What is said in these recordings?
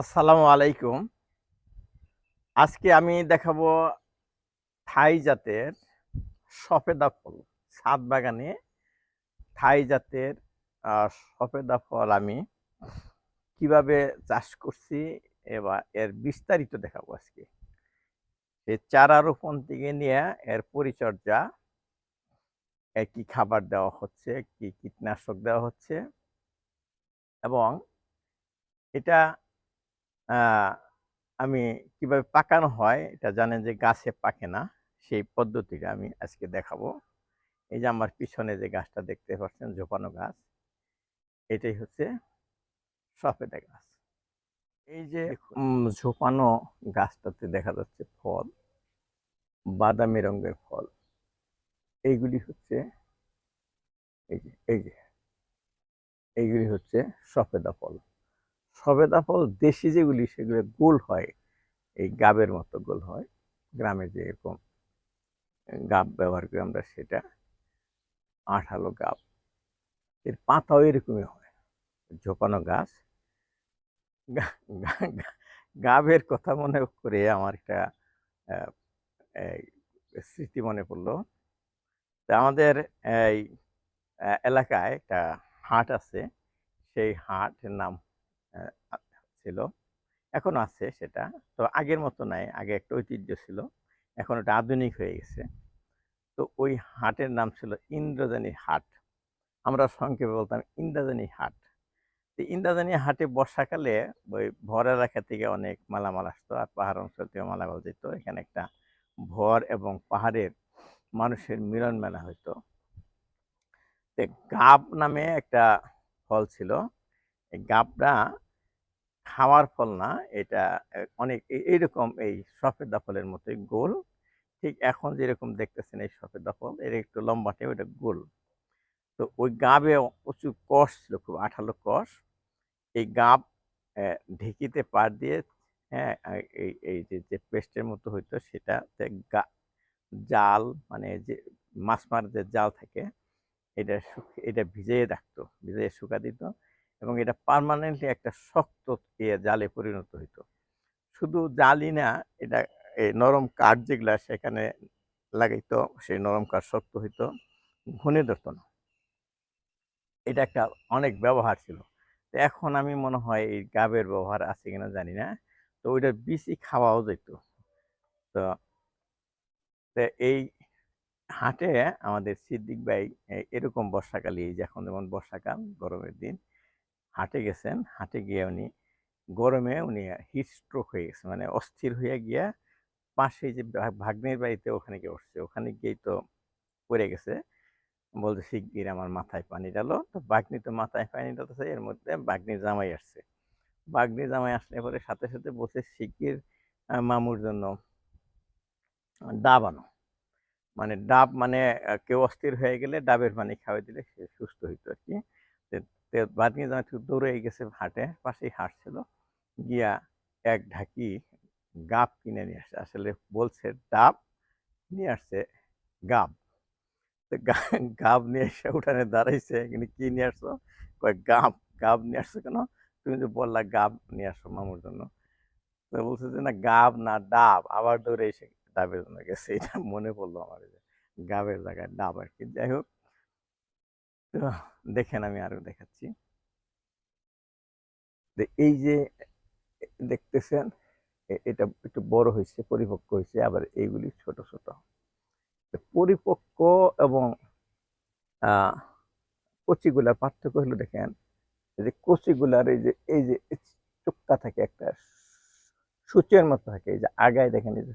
আসসালামু আলাইকুম। আজকে আমি দেখাবো থাই জাতের সফেদা ফল ছাদ বাগানে থাই জাতের সফেদা ফল আমি কীভাবে চাষ করছি এবার এর বিস্তারিত দেখাবো আজকে। এই চারা রোপণ থেকে নিয়ে এর পরিচর্যা, এর কি খাবার দেওয়া হচ্ছে, কি কীটনাশক দেওয়া হচ্ছে এবং এটা আমি কীভাবে পাকানো হয় এটা জানেন যে গাছে পাকে না সেই পদ্ধতিটা আমি আজকে দেখাবো। এই যে আমার পিছনে যে গাছটা দেখতে পাচ্ছেন ঝোপানো গাছ এটাই হচ্ছে সফেদা গাছ। এই যে ঝোপানো গাছটাতে দেখা যাচ্ছে ফল বাদামি রঙের ফল এইগুলি হচ্ছে এই যে এই যে এইগুলি হচ্ছে সফেদা ফল। সবেদা ফল দেশি যেগুলি, সেগুলো গোল হয়, এই গাবের মতো গোল হয়, গ্রামে যে এরকম গাব ব্যবহার করি আমরা সেটা, আঠালো গাব। এর পাতাও এরকমই হয়, ঝোপানো গাছ। গাবের কথা মনে করে আমার একটা স্মৃতি মনে পড়ল। তা আমাদের এই এলাকায় একটা হাট আছে, সেই হাটের নাম ছিল, এখন আছে সেটা। তো আগের মতো নাই, আগে একটা ঐতিহ্য ছিল, এখন ওটা আধুনিক হয়ে গেছে। তো ওই হাটের নাম ছিল ইন্দ্রজানী হাট। আমরা সংক্ষেপে বলতাম ইন্দ্রাজানী হাট। তো ইন্দ্রাজানী হাটে বর্ষাকালে ওই ভর এলাকা থেকে অনেক মালামাল আসতো, আর পাহাড় অঞ্চল থেকে মালামাল যেত। এখানে একটা ভর এবং পাহাড়ের মানুষের মিলন মেলা হইতো। গাব নামে একটা ফল ছিল। এই গাবটা খাওয়ার ফল না, এটা অনেক এইরকম এই সফেদা ফলের মতোই গোল। ঠিক এখন যেরকম দেখতেছেন এই সফেদা ফল এর একটু লম্বাটে ওইটা গোল। তো ওই গাবে প্রচুর কষ ছিল, খুব আঠালো কষ। এই গাব ঢেকিতে পার দিয়ে হ্যাঁ এই এই যে পেস্টের মতো হইতো সেটাতে গা, জাল মানে যে মাছ মারার যে জাল থাকে, এটা এটা ভিজিয়ে রাখতো, ভিজিয়ে শুকা দিত। এবং এটা পার্মানেন্টলি একটা শক্ত জালে পরিণত হইতো। শুধু জালই না, এটা এই নরম কাঠ যেগুলা সেখানে লাগাইতো, সেই নরম কাঠ শক্ত হইতো ঘুনে ধরতো না। এটা একটা অনেক ব্যবহার ছিল। তো এখন আমি মনে হয় এই গাবের ব্যবহার আছে কিনা জানি না, তো ওইটা বেশি খাওয়াও যেত তো এই হাটে আমাদের সিদ্দিক ভাই এরকম বর্ষাকালে, এই যে এখন যেমন বর্ষাকাল, গরমের দিন হাটে গেছেন, হাটে গিয়ে উনি গরমে উনি হিট স্ট্রোক হয়ে গেছে মানে অস্থির হয়ে গিয়া পাশে যে ভাগ্নের বাড়িতে ওখানে গিয়ে উঠছে ওখানে গিয়েই তো পড়ে গেছে। বলতে শিগগির আমার মাথায় পানি ডালো তো বাগ্নি তো মাথায় পানি ডালতেছে এর মধ্যে বাগ্নির জামাই আসছে। বাগ্নির জামাই আসলে পরে সাথে সাথে বলছে, শিগগির মামুর জন্য ডাব আনো। মানে ডাব মানে কেউ অস্থির হয়ে গেলে ডাবের পানি খাওয়াই দিলে সে সুস্থ হইতো আর কি বাদনি জামাই একটু দৌড়ে গেছে হাটে, পাশেই হাট ছিল, গিয়া এক ঢাকি গাব কিনে নিয়ে আসছে। আসলে বলছে ডাব, নিয়ে আসছে গাব। তো গাব নিয়ে এসে উঠানে দাঁড়াইছে কিন্তু কী নিয়ে আসছো? কয়, গাব গাব নিয়ে আসছো কেন? তুমি যে বললা গাব নিয়ে আসো মামুর জন্য। তো বলছে যে, না, গাব না ডাব। আবার দৌড়ে এসে ডাবের জন্য গেছে। এটা মনে পড়ল আমার যে, গাবের জায়গায় ডাব আর কি। যাই হোক তো দেখেন আমি আরও দেখাচ্ছি। এই যে, দেখতেছেন এটা একটু বড় হয়েছে, পরিপক্ক হয়েছে, আবার এইগুলি ছোট ছোট। পরিপক্ক এবং কচিগুলার পার্থক্য হলো দেখেন যে কচিগুলার এই যে এই যে চুক্কা থাকে একটা, সূচের মতো থাকে, এই যে আগায় দেখেন, এই যে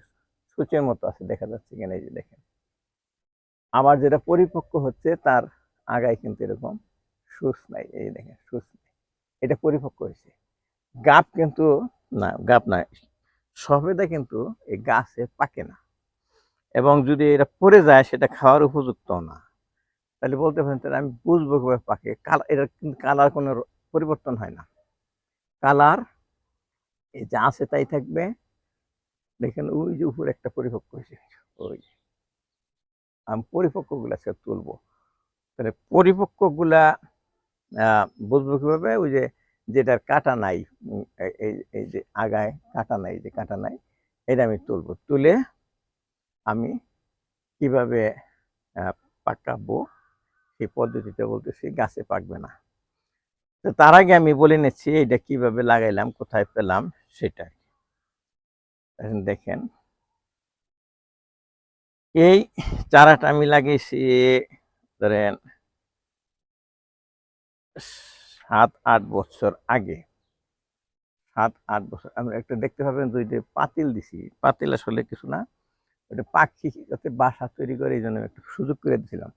সূচের মতো আছে, দেখা যাচ্ছে কিনা, এই যে দেখেন। আবার যেটা পরিপক্ক হচ্ছে, তার আগায় কিন্তু এরকম সুস নাই, এই দেখেন, সুস নাই। এটা পরিপক্ক হয়েছে। গাপ কিন্তু না গাব নাই সবেদা কিন্তু এই গাছে পাকে না। এবং যদি এটা পড়ে যায়, সেটা খাওয়ার উপযুক্ত না। তাহলে বলতে পারেন, তাহলে আমি বুঝব কীভাবে পাকে। কালার এটা কিন্তু কালার কোনো পরিবর্তন হয় না। কালার এই যা আছে তাই থাকবে। দেখেন, ওই যে উপরে একটা পরিপক্ক হয়েছে। ওই। আমি পরিপক্কগুলা আজকে তুলবো। তাহলে পরিপক্কগুলা বুঝব কীভাবে? ওই যে, যেটার কাটা নাই এই- যে আগায় কাটা নাই, যে কাটা নাই, এটা আমি তুলবো। তুলে আমি কীভাবে পাকাবো? সেই পদ্ধতিটা বলতেছি, গাছে পাকবে না। তো তার আগে আমি বলে নিচ্ছি, এটা কীভাবে লাগাইলাম, কোথায় পেলাম, সেটা দেখেন। এই চারাটা আমি লাগিয়েছি ধরেন সাত আট বছর আগে সাত আট বছর আমরা একটা দেখতে পাবেন দুইটা পাতিল দিছি পাতিল আসলে কিছু না ওটা পাখি যাতে বাসা তৈরি করে এই জন্য আমি একটু সুযোগ করে দিয়েছিলাম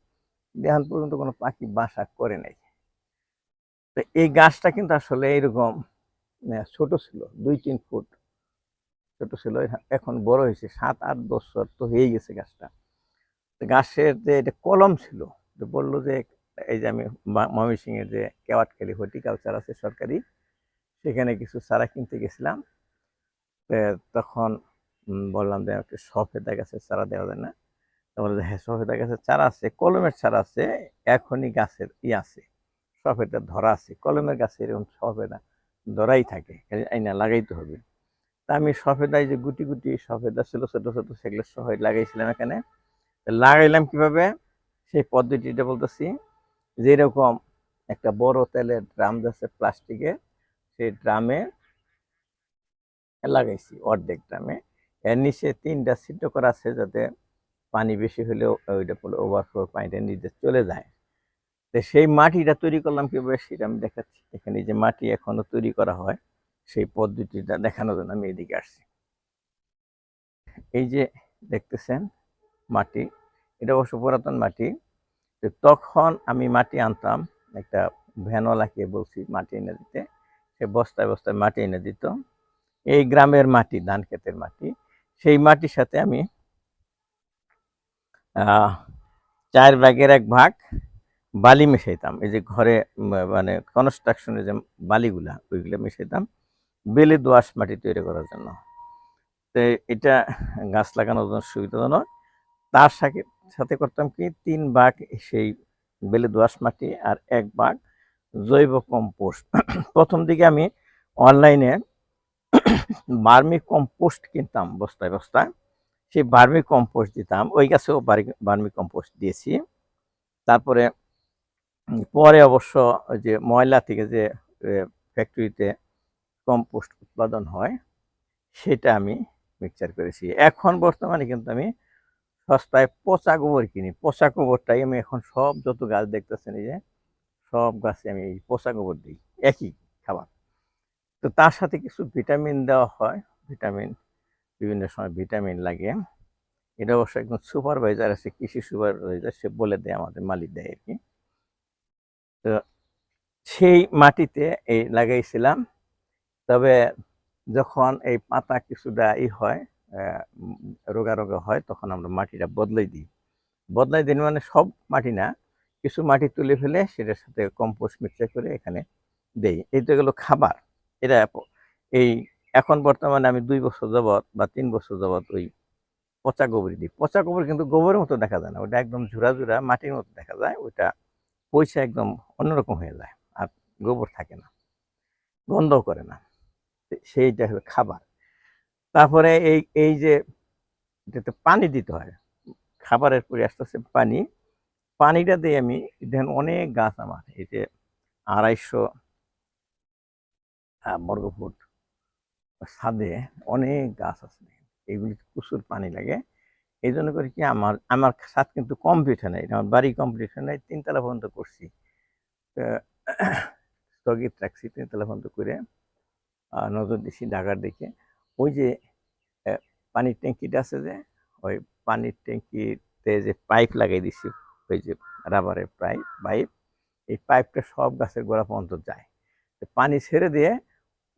এখন পর্যন্ত কোনো পাখি বাসা করে নাই। তো এই গাছটা কিন্তু আসলে এরকম আহ, ছোট ছিল দুই তিন ফুট ছোট ছিল এখন বড় হয়েছে সাত আট বছর তো হয়ে গেছে গাছটা। গাছের যে এটা কলম ছিল তো বলল যে, এই যে আমি ময়মনসিং এর যে কেওয়াটখালী হর্টিকালচার আছে সরকারি, সেখানে কিছু চারা কিনতে গেছিলাম। তখন বললাম যে একটা সফেদা গাছের চারা দেওয়া যায় না। তারপরে হ্যাঁ সফেদা গাছের চারা আছে, কলমের চারা আছে, এখনই গাছের ই আছে সফেদা ধরা আছে, কলমের গাছে এরকম সফেদা ধরাই থাকে আইনা লাগাইতে হবে। তা আমি সফেদায় যে গুটি গুটি সফেদা ছিল, ছোট ছোট সেগুলো সহ লাগাইছিলাম এখানে। লাগাইলাম কীভাবে? সেই পদ্ধতিটা বলতেছি, যেরকম একটা বড় তেলের ড্রাম যাচ্ছে প্লাস্টিকের সেই ড্রামে লাগাইছি অর্ধেক ড্রামে। এর নিচে তিনটা ছিদ্র করা আছে যাতে পানি বেশি হলেও ওইটা পরে ওভারফ্লো পানিটা নিজে চলে যায়। তো সেই মাটিটা তৈরি করলাম কীভাবে সেটা আমি দেখাচ্ছি। এখানে যে মাটি এখনও তৈরি করা হয়, সেই পদ্ধতিটা দেখানোর জন্য আমি এদিকে আসছি। এই যে দেখতেছেন মাটি এটা অবশ্য পুরাতন মাটি তখন আমি মাটি আনতাম, একটা ভ্যানও লাগিয়ে বলছি মাটি এনে দিতে, সে বস্তায় বস্তায় মাটি এনে দিত। এই গ্রামের মাটি, ধান ক্ষেতের মাটি, সেই মাটির সাথে আমি চার ভাগের এক ভাগ বালি মিশাইতাম। এই যে ঘরে মানে কনস্ট্রাকশনের যে বালিগুলা, ওইগুলো মিশাইতাম। বেলে দোআঁশ মাটি তৈরি করার জন্য। তো এটা গাছ লাগানোর জন্য সুবিধাজনক। তার সাথে সাথে করতাম কি? তিন ভাগ সেই বেলে দোআঁশ মাটি আর এক ভাগ জৈব কম্পোস্ট। প্রথম দিকে আমি অনলাইনে বার্মি কম্পোস্ট কিনতাম বস্তায় বস্তায়। সেই বার্মি কম্পোস্ট দিতাম। ওই গাছেও বার্মি- কম্পোস্ট দিয়েছি। তারপরে পরে অবশ্য ওই যে ময়লা থেকে যে ফ্যাক্টরিতে কম্পোস্ট উৎপাদন হয়, সেটা আমি মিক্সচার করেছি। এখন বর্তমানে কিন্তু আমি সস্তায় পচা গোবর কিনি। পচা গোবরটাই আমি এখন সব যত গাছ দেখতেছেন এই যে, সব গাছে আমি এই পচা গোবর দিই, একই খাবার। তো তার সাথে কিছু ভিটামিন দেওয়া হয়। ভিটামিন, বিভিন্ন সময় ভিটামিন লাগে। এটা অবশ্য একজন সুপারভাইজার আছে, কৃষি সুপারভাইজার, সে বলে দেয়, আমাদের মালিক দেয় আর কি। তো সেই মাটিতে এই লাগাইছিলাম। তবে যখন এই পাতা কিছুটা ই হয় রোগা রোগা হয়, তখন আমরা মাটিটা বদলাই দিই। বদলাই দিই মানে সব মাটি না, কিছু মাটি তুলে ফেলে সেটার সাথে কম্পোস্ট মিক্সচার করে এখানে দেই। এই তো গেলো খাবার। এটা এই এখন বর্তমানে আমি দুই বছর যাবৎ বা তিন বছর যাবৎ ওই পচা গোবর দিই। পচা গোবর কিন্তু গোবরের মতো দেখা যায় না, ওটা একদম ঝুরা ঝুরা মাটির মতো দেখা যায়, ওইটা পয়সা একদম অন্যরকম হয়ে যায়, আর গোবর থাকে না গন্ধ করে না। সেইটা হলো খাবার। তারপরে এই এই যে এটাতে পানি দিতে হয়, খাবারের পরে আস্তে আস্তে পানি, পানিটা দিয়ে আমি দেখেন অনেক গাছ আমার, এই যে আড়াইশো বর্গফুট ছাদে অনেক গাছ আছে এগুলি প্রচুর পানি লাগে। এই জন্য করে কি আমার আমার ছাদ কিন্তু কমপ্লিট হয় নাই, আমার বাড়ি কমপ্লিট হয় নাই, তিনতলা পর্যন্ত করছি। স্থগিত রাখছি তিনতলা পর্যন্ত করে নজর দিছি ঢাকার দিকে। ওই যে পানির ট্যাঙ্কিটা আছে যে, ওই পানির ট্যাঙ্কিতে যে পাইপ লাগাই দিছি, ওই যে রাবারের পাইপ পাইপ, এই পাইপটা সব গাছের গোড়া পর্যন্ত যায়। পানি ছেড়ে দিয়ে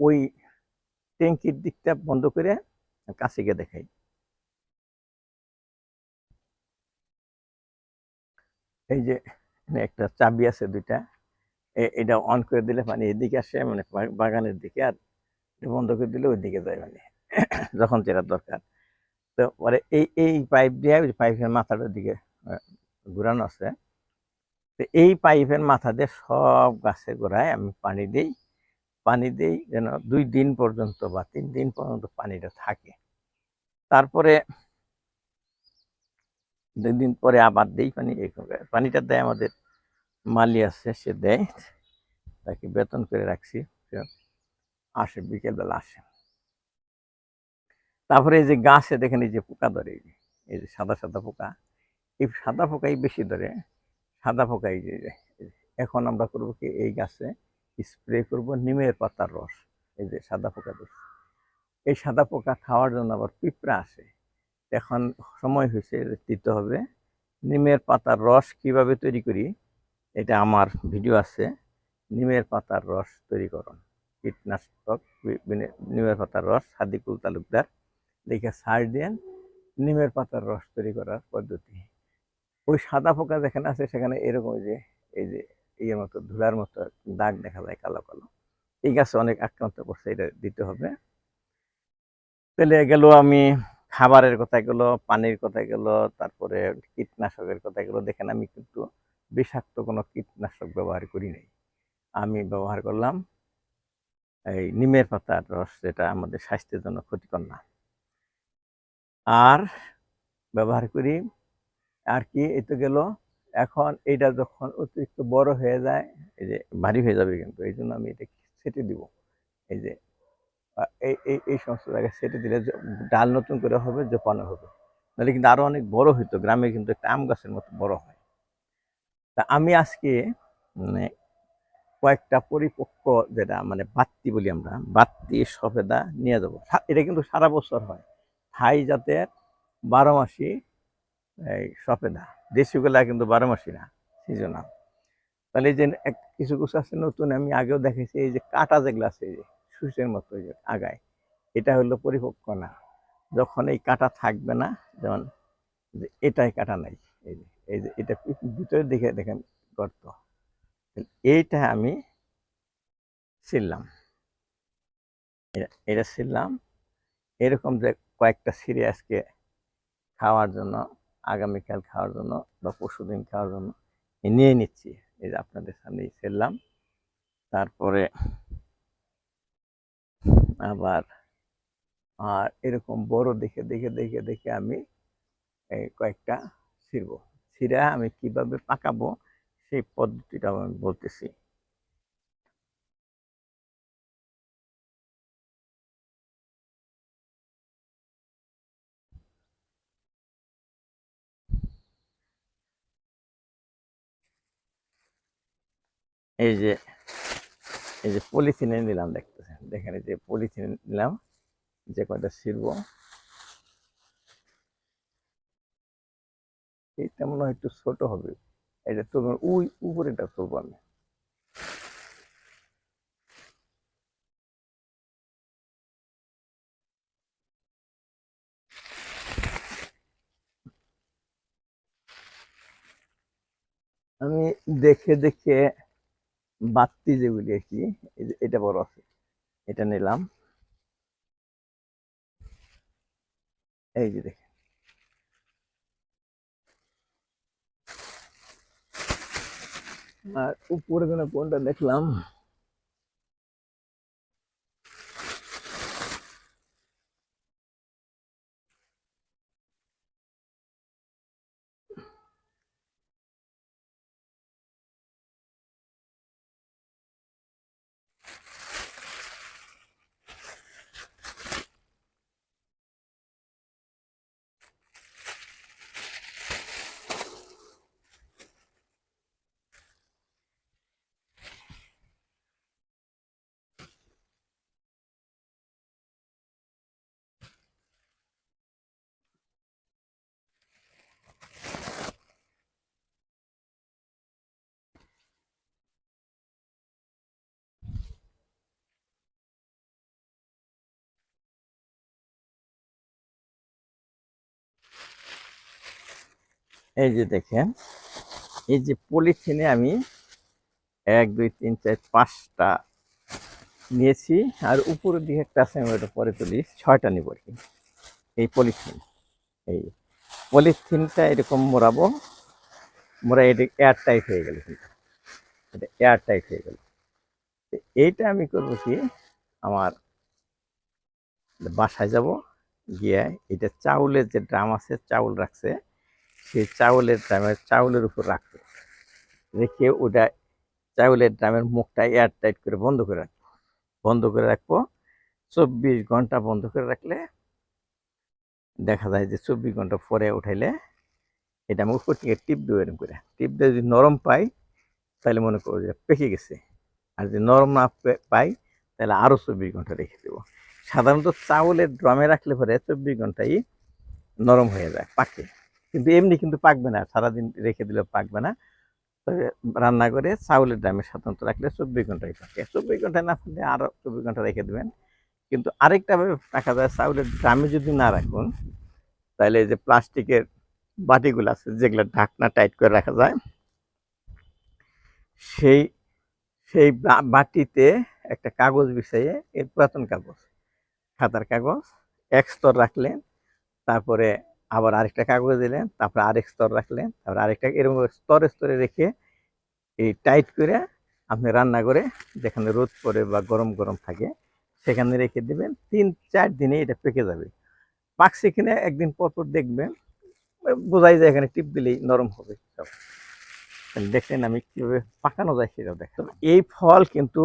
ওই ট্যাঙ্কির দিকটা বন্ধ করে কাছে গিয়ে দেখাই। এই যে একটা চাবি আছে দুইটা এটা অন করে দিলে পানি এদিকে আসে মানে বাগানের দিকে, আর বন্ধ করে দিলে ওই দিকে যায় মানে যখন যেটা দরকার। তো পরে এই এই পাইপ দিয়ে ওই পাইপের মাথাটার দিকে ঘুরানো আছে। তো এই পাইপের মাথা দিয়ে সব গাছের গোড়ায় আমি পানি দিই। পানি দিই যেন দুই দিন পর্যন্ত বা তিন দিন পর্যন্ত পানিটা থাকে। তারপরে দুই দিন পরে আবার দিই পানি পানিটা দেয় আমাদের মালি আছে, সে দেয়। তাকে বেতন করে রাখছি। আসে, বিকেলবেলা আসে। তারপরে এই যে গাছে দেখেন এই যে পোকা ধরে, এই যে সাদা সাদা পোকা, এই সাদা পোকাই বেশি ধরে, সাদা পোকাই যে, এখন আমরা করব কি এই গাছে স্প্রে করব নিমের পাতার রস, এই যে সাদা পোকা ধরছে। এই সাদা পোকা খাওয়ার জন্য আবার পিঁপড়া আসে। এখন সময় হয়েছে দিতে হবে নিমের পাতার রস কীভাবে তৈরি করি, এটা আমার ভিডিও আছে, নিমের পাতার রস তৈরি করুন। কীটনাশক নিমের পাতার রস সাদিকুল তালুকদার। লিখে সার দেন নিমের পাতার রস তৈরি করার পদ্ধতি। ওই সাদা পোকা যেখানে আছে সেখানে এরকম যে, এই যে ইয়ের মতো, ধুলার মতো দাগ দেখা যায় কালো কালো। এই গাছে অনেক আক্রান্ত করছে, এটা দিতে হবে। তাহলে গেল আমি খাবারের কথা গেল পানির কথা গেল তারপরে কীটনাশকের কথা গেল দেখেন আমি কিন্তু বিষাক্ত কোনো কীটনাশক ব্যবহার করি নাই। আমি ব্যবহার করলাম এই নিমের পাতার রস যেটা আমাদের স্বাস্থ্যের জন্য ক্ষতিকর না। আর ব্যবহার করি, আর কি, এই তো গেল। এখন এটা যখন অতিরিক্ত বড় হয়ে যায়, এই যে ভারী হয়ে যাবে কিন্তু, এই জন্য আমি এটা ছেটে দিব। এই যে এই এই এই সমস্ত জায়গায় ছেটে দিলে ডাল নতুন করে হবে, জোপানো হবে। নাহলে কিন্তু আরও অনেক বড় হইতো, গ্রামে কিন্তু একটা আম গাছের মতো বড় হয়। তা আমি আজকে মানে কয়েকটা পরিপক্ক যেটা মানে বাত্তি বলি আমরা, বাত্তি সফেদা নিয়ে যাব। এটা কিন্তু সারা বছর হয়। থাই জাতের বারো মাসি, এই সফেদা। দেশিগুলা কিন্তু বারো মাসি না সিজনাল তাহলে এই যে এক, কিছু কিছু আছে নতুন, আমি আগেও দেখেছি, এই যে কাটা যেগুলো আছে যে সুচের মতো যে আগায়। এটা হলো পরিপক্ক না। যখন এই কাটা থাকবে না, যেমন এটাই কাটা নাই, এই যে এই যে, এটা ভিতরে দেখে দেখেন গর্ত। এইটা আমি ছিললাম এটা ছিললাম এরকম যে কয়েকটা আজকে খাওয়ার জন্য, আগামীকাল খাওয়ার জন্য বা পরশুদিন খাওয়ার জন্য নিয়ে নিচ্ছি। এই যে আপনাদের সামনেই ছিললাম তারপরে আবার, আর এরকম বড় দেখে দেখে দেখে দেখে আমি এই কয়েকটা ছিড়ব। ছিঁড়া আমি কীভাবে পাকাবো সেই পদ্ধতিটা আমি বলতেছি। এই যে এই যে পলিথিনে নিলাম দেখতেছেন। দেখেন এই যে পলিথিনে নিলাম, যে কয়টা ছিড়ব। এইটা মনে হয় একটু ছোট হবে। এটা তুলব ওই উপরেটা তুলবো আমি। আমি দেখে দেখে বাত্তি যেগুলি কি এটা বড় আছে, এটা নিলাম। এই যে দেখেন। আর উপরে কোনো কোনটা দেখলাম? এই যে দেখেন, এই যে পলিথিনে আমি এক, দুই, তিন, চার, পাঁচটা নিয়েছি আর উপরের দিকে একটা আছে, আমি ওটা পরে তুলি, ছয়টা নিব আর কি। এই পলিথিন, এই পলিথিনটা এরকম মোড়াবো, মোড়া এটা এয়ার টাইট হয়ে গেল কিন্তু, এটা এয়ার টাইট হয়ে গেল। এইটা আমি করব কি, আমার বাসায় যাব, গিয়ে এটা চাউলের যে ড্রাম আছে, চাউল রাখছে সেই চাউলের ড্রামের চাউলের উপর রাখব রেখে ওটা চাউলের ড্রামের মুখটা এয়ার টাইট করে বন্ধ করে রাখব বন্ধ করে রাখব। চব্বিশ ঘণ্টা বন্ধ করে রাখলে দেখা যায় যে চব্বিশ ঘণ্টা পরে উঠাইলে এটা আমি উপর থেকে টিপ দেবো এরকম করে। টিপ দিয়ে যদি নরম পাই, তাহলে মনে করো যে পেকে গেছে। আর যদি নরম না পাই, তাহলে আরও চব্বিশ ঘণ্টা রেখে দেবো। সাধারণত চাউলের ড্রামে রাখলে পরে চব্বিশ ঘন্টাই নরম হয়ে যায়, পাকে। কিন্তু এমনি কিন্তু পাকবে না, সারাদিন রেখে দিলে পাকবে না। তবে রান্না করে চাউলের ড্রামে সাধারণত রাখলে চব্বিশ ঘন্টায় পাকে। চব্বিশ ঘন্টায় না পাকলে আরও চব্বিশ ঘণ্টা রেখে দেবেন। কিন্তু আরেকটাভাবে রাখা যায়, চাউলের ড্রামে যদি না রাখুন তাহলে যে প্লাস্টিকের বাটিগুলো আছে, যেগুলো ঢাকনা টাইট করে রাখা যায়, সেই সেই বাটিতে একটা কাগজ বিছাইয়ে, এর পুরাতন কাগজ খাতার কাগজ, এক স্তর রাখলেন, তারপরে আবার আরেকটা কাগজ দিলেন, তারপরে আরেক স্তর রাখলেন, তারপরে আরেকটা এরকম স্তরে স্তরে রেখে এই টাইট করে আপনি রান্না করে যেখানে রোদ পড়ে বা গরম গরম থাকে, সেখানে রেখে দেবেন। তিন, চার দিনে এটা পেকে যাবে। পাকছে কিনে একদিন পর পর দেখবেন, বোঝাই যায় এখানে টিপ দিলেই নরম হবে সব। দেখলেন আমি কীভাবে পাকানো যায় সেটাও দেখ এই ফল কিন্তু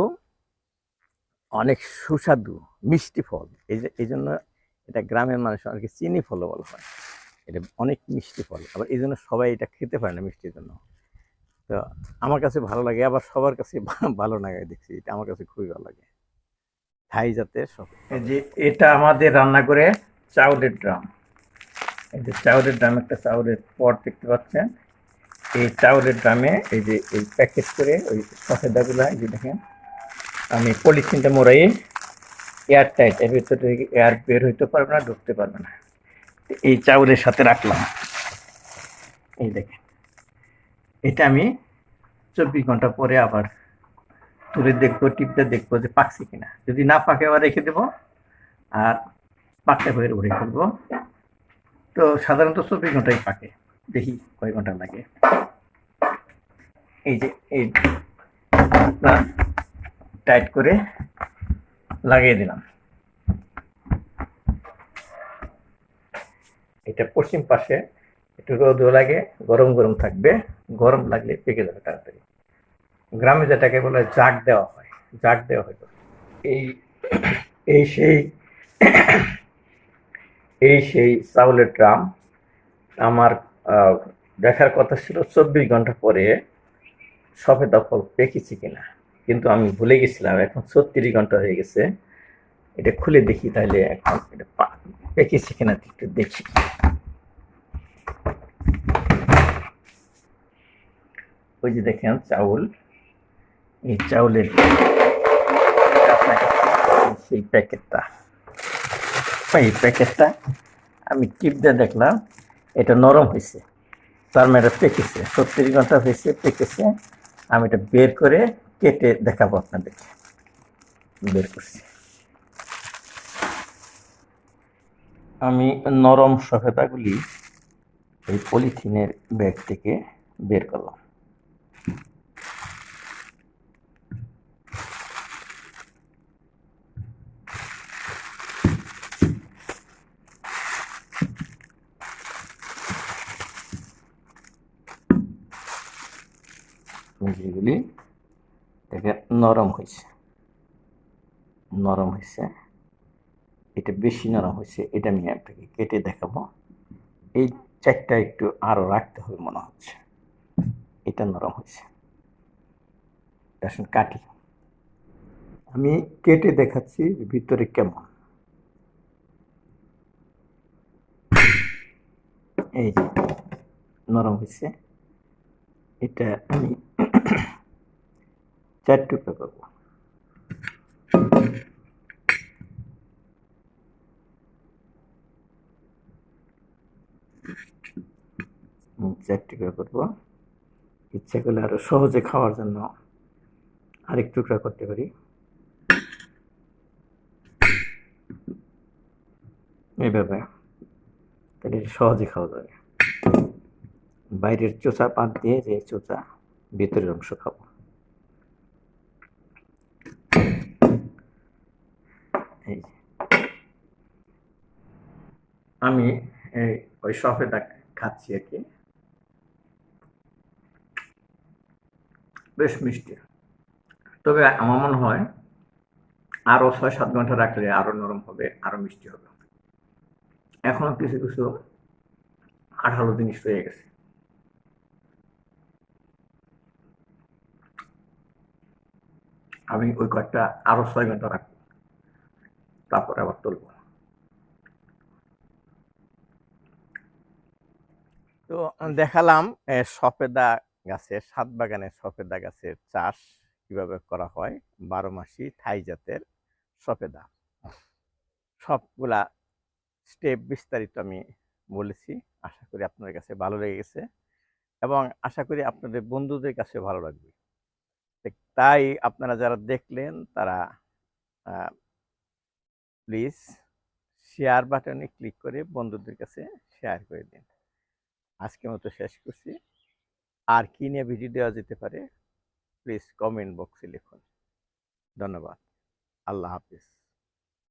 অনেক সুস্বাদু, মিষ্টি ফল। এই জন্য এটা গ্রামের মানুষ অনেকে চিনি ফলও বলা। হয় এটা অনেক মিষ্টি ফল। আবার এই জন্য সবাই এটা খেতে পারে না মিষ্টির জন্য। তো আমার কাছে ভালো লাগে, আবার সবার কাছে ভালো লাগে দেখছি। এটা আমার কাছে খুবই ভালো লাগে। থাই জাতের সব যে এটা আমাদের রান্না করে চাউলের ড্রাম। এই যে চাউলের ড্রাম, একটা চাউলের পট দেখতে পাচ্ছেন। এই চাউলের ড্রামে এই যে, এই প্যাকেট করে ওই সফেদাগুলো, এই যে দেখেন। আমি পলিথিনটা মোড়াই এয়ার টাইট এর ভিতরে এয়ার বের হইতে পারবে না, ঢুকতে পারবে না। এই চাউলের সাথে রাখলাম। এই দেখেন। এটা আমি চব্বিশ ঘণ্টা পরে আবার তুলে দেখব টিপতে দেখব যে পাকছে কিনা। যদি না পাকে আবার রেখে দেবো আর পাকতে হয়ে উড়ে ফেলব। তো সাধারণত চব্বিশ ঘন্টায় পাকে, দেখি কয় ঘণ্টা লাগে। এই যে, এই টাইট করে লাগিয়ে দিলাম। এটা পশ্চিম পাশে, একটু রোদও লাগে, গরম গরম থাকবে, গরম লাগলে পেকে যাবে তাড়াতাড়ি। গ্রামে যেটাকে বলে জাগ দেওয়া হয়, জাগ দেওয়া হয়। এই এই সেই এই সেই চাউলের ড্রাম আমার দেখার কথা ছিল চব্বিশ ঘণ্টা পরে সবে ফল পেকেছি কিনা। কিন্তু আমি ভুলে গেছিলাম, এখন ছত্রিশ ঘণ্টা হয়ে গেছে। এটা খুলে দেখি তাহলে এখন এটা পেকেছে কিনা একটু দেখি। ওই যে দেখেন চাউল, এই চাউলের সেই প্যাকেটটা। এই প্যাকেটটা আমি টিপ দিয়ে দেখলাম, এটা নরম হয়েছে। তার মানে এটা পেকেছে ছত্রিশ ঘণ্টা হয়েছে পেকেছে। আমি এটা বের করে কেটে দেখাবো আপনাদেরকে। বের করছি। আমি নরম সফেদাগুলি এই পলিথিনের ব্যাগ থেকে বের করলাম। যেগুলি দেখে নরম হয়েছে। নরম হয়েছে। এটা বেশি নরম হয়েছে, এটা আমি আপনাকে কেটে দেখাবো। এই চারটা একটু আরও রাখতে হবে মনে হচ্ছে। এটা নরম হয়েছে। কাটি। আমি কেটে দেখাচ্ছি ভিতরে কেমন। এই যে, নরম হয়েছে। এটা আমি চার টুকরা করব। চারটি টুকরা করব। ইচ্ছা করলে আরও সহজে খাওয়ার জন্য আরেক টুকরা করতে পারি। এইভাবে। তাহলে সহজে খাওয়া যাবে। বাইরের চোচা পাত দিয়ে যে চোচা, ভিতরের অংশ খাব। এই আমি ওই সফেদা খাচ্ছি আর কি। বেশ মিষ্টি। তবে আমার মনে হয় আরও ছয় সাত ঘণ্টা রাখলে আরও নরম হবে, আরও মিষ্টি হবে। এখনও কিছু কিছু আঠালো জিনিস রয়ে গেছে। আমি ওই কয়েকটা আরও ছয় ঘণ্টা রাখব। তারপরে আবার তুলবো। তো দেখালাম সফেদা গাছের সাত বাগানে সফেদা গাছের চাষ কীভাবে করা হয়? বারো মাসি থাই জাতের সফেদা। সবগুলা স্টেপ বিস্তারিত আমি বলেছি। আশা করি আপনাদের কাছে ভালো লেগে গেছে। এবং আশা করি আপনাদের বন্ধুদের কাছে ভালো লাগবে। তাই আপনারা যারা দেখলেন, তারা প্লিজ শেয়ার বাটনে ক্লিক করে বন্ধুদের কাছে শেয়ার করে দিন। আজকে মতো শেষ করছি। আর কি নিয়ে ভিডিও দেওয়া যেতে পারে? প্লিজ কমেন্ট বক্সে লিখুন। ধন্যবাদ। আল্লাহ হাফিজ।